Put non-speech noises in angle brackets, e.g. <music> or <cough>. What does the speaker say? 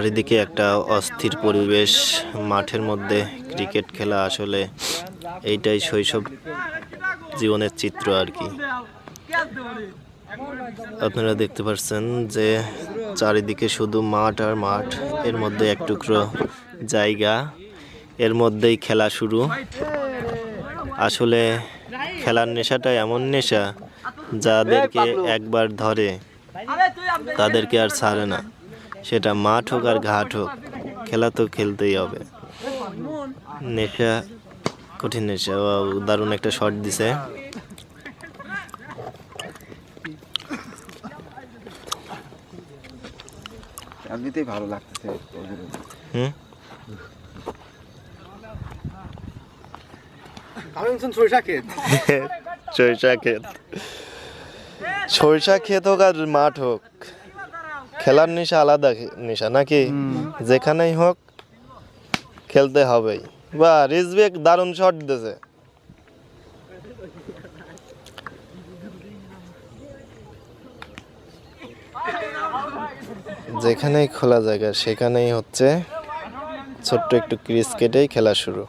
চারিদিকে একটা অস্থির পরিবেশ, মাঠের মধ্যে ক্রিকেট খেলা আসলে এইটাই শৈশব জীবনের চিত্র আর কি। আপনারা দেখতে পাচ্ছেন যে চারিদিকে শুধু মাঠ আর মাঠ, এর মধ্যে এক টুকরো জায়গা, এর মধ্যেই খেলা শুরু। আসলে খেলার নেশাটা এমন নেশা, যাদেরকে একবার ধরে, তাদেরকে আর ছাড়ে না। সেটা মাঠ হোক আর ঘাট হোক খেলা তো খেলতেই হবে। নেশা কঠিন নেশা। ও দারুণ একটা শট দিছে। এমনিতেই ভালো লাগতেছে হুম? সরিষা ক্ষেত। <laughs> সরিষা ক্ষেত। সরিষা ক্ষেত হোক আর মাঠ হোক। খেলার নেশা আলাদা নেশা নাকি? যেখানেই হোক খেলতে হবেই। বা রিজবেক দারুণ শট দিতেছে। যেখানেই খোলা জায়গা সেখানেই হচ্ছে ছোট্ট একটু ক্রিজ কেটেই খেলা শুরু।